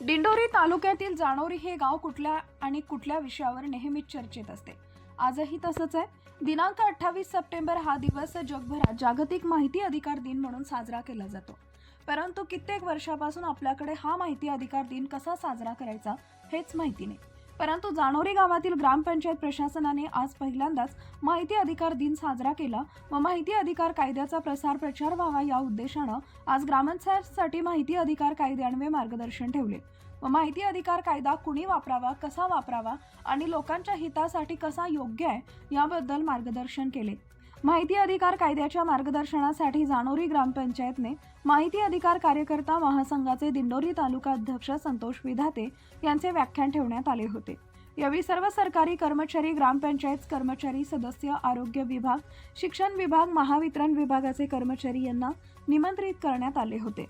दिंडोरी तालुक्यातील जाणोरी हे गाव कुठल्या आणि कुठल्या विषयावर नेहमीच चर्चेत असते? आजही तसंच आहे. दिनांक अठ्ठावीस सप्टेंबर हा दिवस जगभरात जागतिक माहिती अधिकार दिन म्हणून साजरा केला जातो. परंतु कित्येक वर्षापासून आपल्याकडे हा माहिती अधिकार दिन कसा साजरा करायचा हेच माहिती नाही. परंतु जाणोरी गावातील ग्रामपंचायत प्रशासनाने आज पहिल्यांदाच माहिती अधिकार दिन साजरा केला व माहिती अधिकार कायद्याचा प्रसार प्रचार व्हावा या उद्देशानं आज ग्रामस्थांसाठी माहिती अधिकार कायद्यान्वये मार्गदर्शन ठेवले. व माहिती अधिकार कायदा कुणी वापरावा कसा वापरावा आणि लोकांच्या हितासाठी कसा योग्य आहे याबद्दल मार्गदर्शन केले. माहिती अधिकार कायद्याच्या मार्गदर्शनासाठी जानोरी ग्रामपंचायतने माहिती अधिकार कार्यकर्ता महासंघाचे दिंडोरी तालुका अध्यक्ष संतोष विधाते यांचे व्याख्यान ठेवण्यात आले होते. यावेळी सर्व सरकारी कर्मचारी ग्रामपंचायत कर्मचारी सदस्य आरोग्य विभाग शिक्षण विभाग महावितरण विभागाचे कर्मचारी यांना निमंत्रित करण्यात आले होते.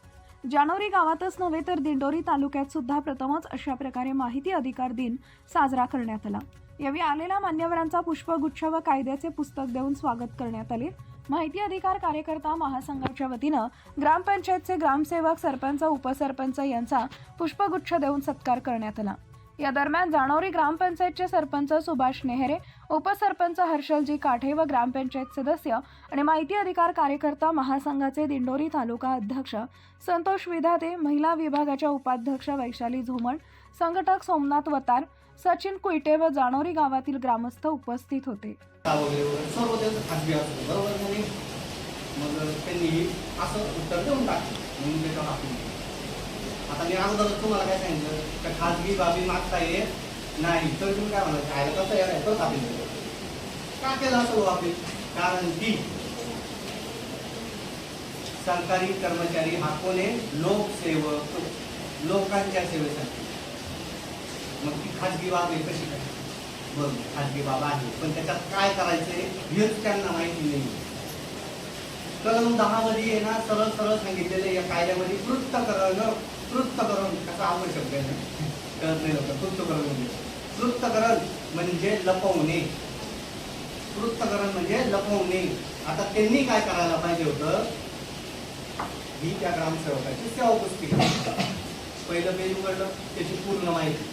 जानोरी गावातच नव्हे तर दिंडोरी तालुक्यात सुद्धा प्रथमच अशा प्रकारे माहिती अधिकार दिन साजरा करण्यात आला. यावेळी आलेल्या मान्यवरांचा पुष्पगुच्छ व कायद्याचे पुस्तक देऊन स्वागत करण्यात आले. माहिती अधिकार कार्यकर्ता महासंघाच्या वतीनं ग्रामपंचायतचे ग्रामसेवक सरपंच उपसरपंच यांचा पुष्पगुच्छ देऊन सत्कार करण्यात आला. या दरम्यान जाणोरी ग्रामपंचायतचे सरपंच सुभाष नेहरे उपसरपंच हर्षलजी काठे व ग्रामपंचायत सदस्य आणि माहिती अधिकार कार्यकर्ता महासंघाचे दिंडोरी तालुका अध्यक्ष संतोष विधाते महिला विभागाच्या उपाध्यक्ष वैशाली झोमण संघटक सोमनाथ वतार सचिन कुईटे व जाणोरी गावातील ग्रामस्थ उपस्थित होते. मग त्यांनी असं उत्तर देऊन टाकलं. म्हणून त्याच्यावर आपण आता मी अगोदर तुम्हाला काय सांगितलं? का खाजगी बाबी मागता येत नाही तर तुम्ही काय म्हणा खायला कसं येणार तर आपण का केलं असं हो आपण? कारण की सरकारी कर्मचारी हा कोण आहे? लोकसेवक. लोकांच्या सेवेसाठी. मग ती खाजगी बाब आहे कशी काय बरोबर खाजगी बाब आहे पण त्याच्यात काय करायचंय हेच त्यांना माहिती नाही. कलम दहा मध्ये आहे ना सरळ सरळ सांगितलेलं या कायद्यामध्ये कृत्यकरण कृत्यकरण कसा आवड शब्द आहे कळत नाही कृत्यकरण म्हणजे कृत्यकरण म्हणजे लपवणे. कृत्यकरण म्हणजे लपवणे. आता त्यांनी काय करायला पाहिजे होतं? ही त्या ग्रामसेवकाची सेवा पुस्तिका पहिलं पेज उघडलं त्याची पूर्ण माहिती.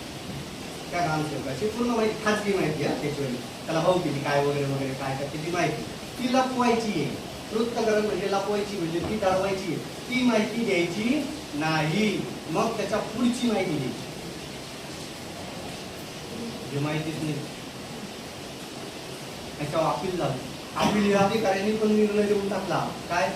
त्या ग्रामसेवकाची पूर्ण माहिती खाजगी माहिती आहे त्याच्यावर त्याला हो भाऊ किती काय वगैरे वगैरे काय काय किती माहिती. ती लपवायची आहे. वृत्तकरण म्हणजे लपवायची म्हणजे ती दडवायची आहे. ती माहिती द्यायची नाही. मग त्याच्या पुढची माहिती द्यायची माहितीच नाही. त्याच्यावर अपील झालं. अपील अधिकाऱ्यांनी पण निर्णय देऊन टाकला. काय?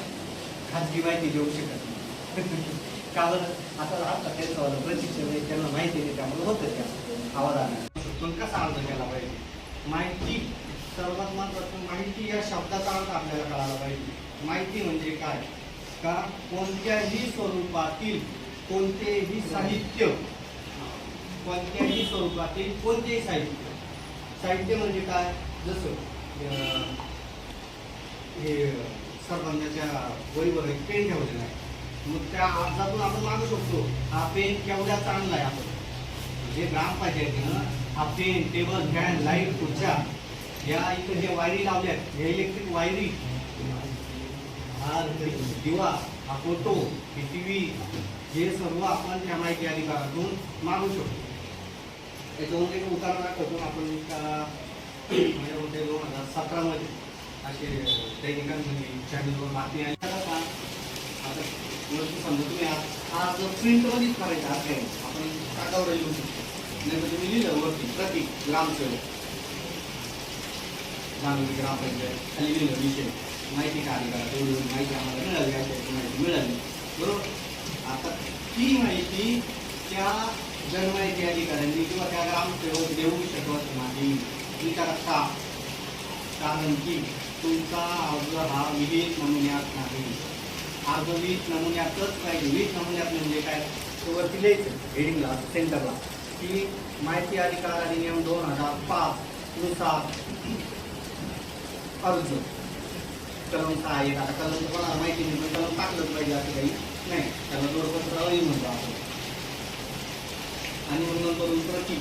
खाजगी माहिती देऊ शकत नाही. का बरं? आता आता त्यांचं प्रशिक्षण त्यांना माहिती नाही त्यामुळे होतं त्या आवाज आला. पण कसा अर्थ केला पाहिजे? माहिती सर्वात महत्वाचं माहिती या शब्दाचा अर्थ आपल्याला कळायला पाहिजे. माहिती म्हणजे काय? का कोणत्याही स्वरूपातील कोणतेही साहित्य कोणत्याही स्वरूपातील कोणतेही साहित्य. साहित्य म्हणजे काय? जसं हे सरपंचाच्या वहीवर एक पेन ठेवलेला आहे. मग त्या अर्जातून आपण मागू शकतो. हा पेन केवढ्या चांगला आहे आपण? जे ग्रामपंचायतीनं हा पेन टेबल फॅन लाइट खुर्च्या या इथं जे वायरी लावल्यात हे इलेक्ट्रिक वायरी. हा दिवा हा फोटो ही टी व्ही हे सर्व आपण त्या माहिती अधिकारातून मागू शकतो. त्याच्यावर एक उदाहरण दाखवतो आपण म्हणजे माझ्यामध्ये दोन हजार सतरामध्ये असे दैनिकांमध्ये चॅनलवर बातमी आली. आता का आता वरती समजा तुम्ही आज हा जर प्रिंटमध्येच करायचा आज कागदावर लिहू शकतो. नाही तर तुम्ही लिहिलं वरती प्रतीक ग्रामसेवक. जाणून ग्रामपंचायत. खाली लिहिलं विषय. माहिती का अधिकारात एवढी माहिती आम्हाला मिळाली अशी माहिती मिळाली. बरोबर? आता ती माहिती त्या जनमाहिती अधिकाऱ्यांनी किंवा त्या ग्रामसेवक देऊ शकत नाही. विचारात का? कारण की तुमचा अर्ज हा विहित नमुन्यात नाही. अर्ज वीस नमुन्यातच पाहिजे. वीस नमुन्यात म्हणजे काय? वरती लिहायचं हेडिंगला सेंटरला की माहिती अधिकार अधिनियम दोन हजार पाच नुसार अर्ज कलम सहा एक. आता कलम कोणाला माहिती नाही पण कलम टाकलंच पाहिजे असं काही नाही. त्याला जोडपत्रावरही म्हणतो आपण. आणि मग नंतर प्रति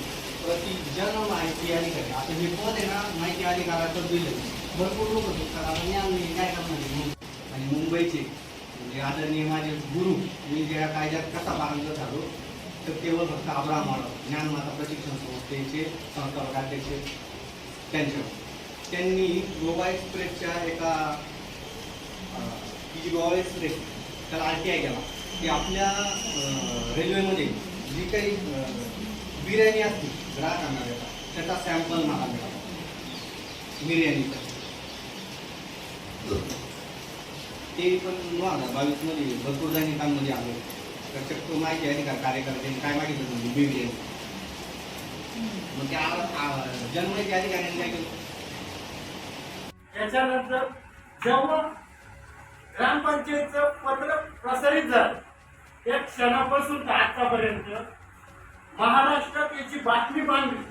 प्रति जन माहिती अधिकारी. आता हे पद आहे ना माहिती अधिकाराचं दिलं भरपूर लोक शिकतात आता ज्ञान काय करणार आणि मुंबईचे म्हणजे आदरणीय माझे गुरु मी ज्या कायद्यात कसा पारंगत झालो तर केवळ फक्त अब्राम माडव ज्ञानमाता प्रशिक्षण संस्थेचे संस्थापक अध्यक्ष त्यांच्यावर. त्यांनी गोवा एक्सप्रेसच्या एका जी गोवा एक्सप्रेस त्याला आर टी आय केला. की आपल्या रेल्वेमध्ये जी काही बिर्याणी असते ग्राहकांना देतात त्याचा सॅम्पल मला मिळाला. बिर्याणीचा. ते पण दोन हजार बावीसमध्ये भरपूर दैनिकांमध्ये आले. तर चक्क माहिती अधिकार कार्यकर्त्यांनी काय मागितलं म्हणजे बिर्याणी मग त्या जन्मच्या अधिकाऱ्यांनी काय केलं? त्याच्यानंतर जेव्हा ग्रामपंचायतचं पत्र प्रसारित झालं त्या क्षणापासून ते आतापर्यंत महाराष्ट्रात याची बातमी बांधली.